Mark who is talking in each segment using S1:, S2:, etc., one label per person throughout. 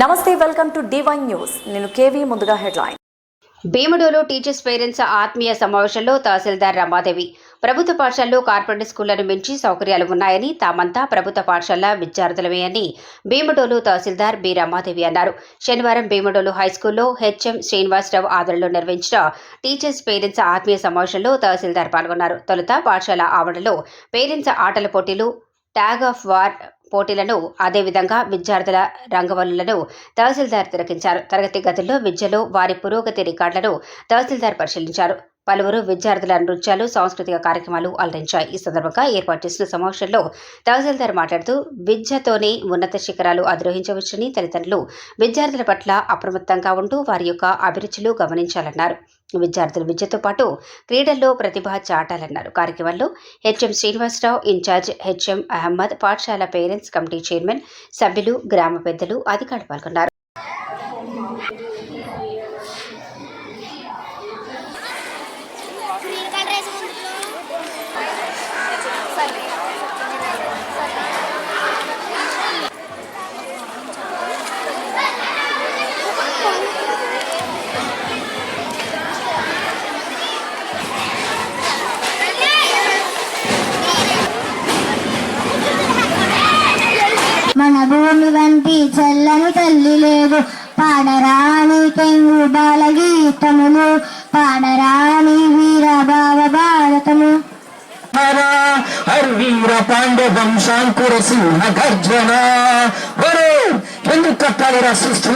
S1: నమస్తే welcome to Divine News నేను KV ముందుగా హెడ్లైన్.
S2: భీముడోలో టీచర్స్ పేరెంట్స్ ఆత్మీయ సమావేశంలో తహసీల్దార్ రమాదేవి. ప్రభుత్వ పాఠశాలలో కార్పొరేట్ స్కూళ్ళను మించి సౌకర్యాలు ఉన్నాయని తామంతా ప్రభుత్వ పాఠశాల విద్యార్థులమే అని భీముడోలు తహసీల్దార్ బి రమాదేవి అన్నారు. శనివారం భీముడోలు హైస్కూల్లో హెచ్ఎం శ్రీనివాసరావు ఆధ్వర్యంలో నిర్వహించిన టీచర్స్ పేరెంట్స్ ఆత్మీయ సమావేశంలో తహసీల్దార్ పాల్గొన్నారు. తొలుత పాఠశాల ఆవరణలో పేరెంట్స్ ఆటల పోటీలు ట్యాగ్ ఆఫ్ వార్ పోటీలను అదేవిధంగా విద్యార్థుల రంగవల్లులను తహసీల్దార్ తిరగించారు తరగతి గదుల్లో విద్యలో వారి పురోగతి రికార్డులను తహసీల్దార్ పరిశీలించారు. పలువురు విద్యార్థుల నృత్యాలు సాంస్కృతిక కార్యక్రమాలు అలరించాయి. ఈ సందర్భంగా ఏర్పాటు చేసిన సమావేశంలో తహసీల్దార్ మాట్లాడుతూ విద్యతోనే ఉన్నత శిఖరాలు అధిరోహించవచ్చని తల్లిదండ్రులు విద్యార్థుల పట్ల అప్రమత్తంగా ఉంటూ వారి యొక్క అభిరుచులు గమనించాలన్నారు. విద్యార్థుల విద్యతో పాటు క్రీడల్లో ప్రతిభ చాటాలన్నారు. కార్యక్రమంలో HM Srinivasarao incharge HM Ahmed పాఠశాల పేరెంట్స్ కమిటీ చైర్మన్ సభ్యులు గ్రామ పెద్దలు అధికారులు పాల్గొన్నారు.
S3: భూమి వంటి చల్లని తల్లి లేదు. పాడరాని తెంగు బాలగీతములు పాడరాని వీర భావ భారతము
S4: హర్వీర పాండ్య వంశాంకుర సింహ గర్జన. ఎందుకు కట్టాలి రసిస్తూ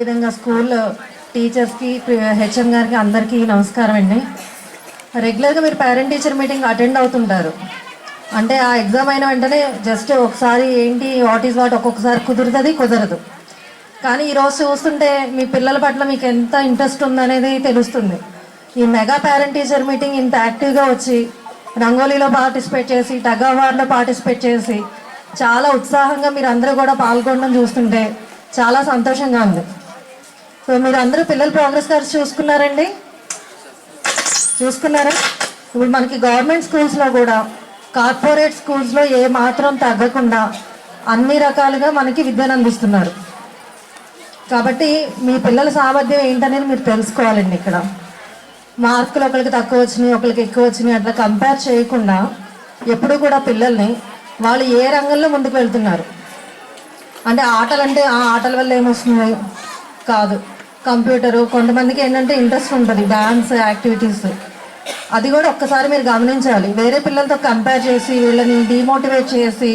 S5: విధంగా స్కూల్ టీచర్స్కి హెచ్ఎం గారికి అందరికీ నమస్కారం అండి. రెగ్యులర్గా మీరు పేరెంట్ టీచర్ మీటింగ్ అటెండ్ అవుతుంటారు. అంటే ఆ ఎగ్జామ్ అయిన వెంటనే జస్ట్ ఒకసారి ఏంటి వాట్ ఈస్ వాట్ ఒక్కొక్కసారి కుదురుతుంది కుదరదు. కానీ ఈరోజు చూస్తుంటే మీ పిల్లల పట్ల మీకు ఎంత ఇంట్రెస్ట్ ఉందనేది తెలుస్తుంది. ఈ మెగా పేరెంట్ టీచర్ మీటింగ్ ఇంత యాక్టివ్గా వచ్చి రంగోలీలో పార్టిసిపేట్ చేసి టగ్ పార్టిసిపేట్ చేసి చాలా ఉత్సాహంగా మీరు అందరూ కూడా పాల్గొనడం చూస్తుంటే చాలా సంతోషంగా ఉంది. సో మీరు అందరూ పిల్లల ప్రోగ్రెస్ కార్డ్స్ చూసుకున్నారండి? చూసుకున్నారా? ఇప్పుడు మనకి గవర్నమెంట్ స్కూల్స్లో కూడా కార్పొరేట్ స్కూల్స్లో ఏ మాత్రం తగ్గకుండా అన్ని రకాలుగా మనకి విద్యను అందిస్తున్నారు. కాబట్టి మీ పిల్లల సామర్థ్యం ఏంటనేది మీరు తెలుసుకోవాలండి ఇక్కడ. మార్కులు ఒకరికి తక్కువ వచ్చినాయి ఒకరికి ఎక్కువ వచ్చినాయి అట్లా కంపేర్ చేయకుండా ఎప్పుడు కూడా పిల్లల్ని వాళ్ళు ఏ రంగంలో ముందుకు వెళ్తున్నారు? అంటే ఆటలు అంటే ఆ ఆటల వల్ల ఏమొస్తుంది? కాదు. కంప్యూటరు కొంతమందికి ఏంటంటే ఇంట్రెస్ట్ ఉంటుంది డాన్స్ యాక్టివిటీస్ అది కూడా ఒక్కసారి మీరు గమనించాలి. వేరే పిల్లలతో కంపేర్ చేసి వీళ్ళని డిమోటివేట్ చేసి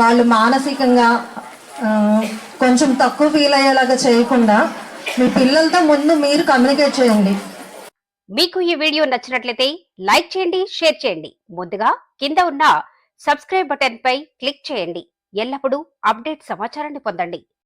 S5: వాళ్ళు మానసికంగా కొంచెం తక్కువ ఫీల్ అయ్యేలాగా చేయకుండా మీ పిల్లలతో ముందు మీరు కమ్యూనికేట్ చేయండి.
S2: మీకు ఈ వీడియో నచ్చినట్లయితే లైక్ చేయండి షేర్ చేయండి. ముందుగా కింద ఉన్న సబ్స్క్రైబ్ బటన్ పై క్లిక్ చేయండి. ఎల్లప్పుడూ అప్డేట్ సమాచారాన్ని పొందండి.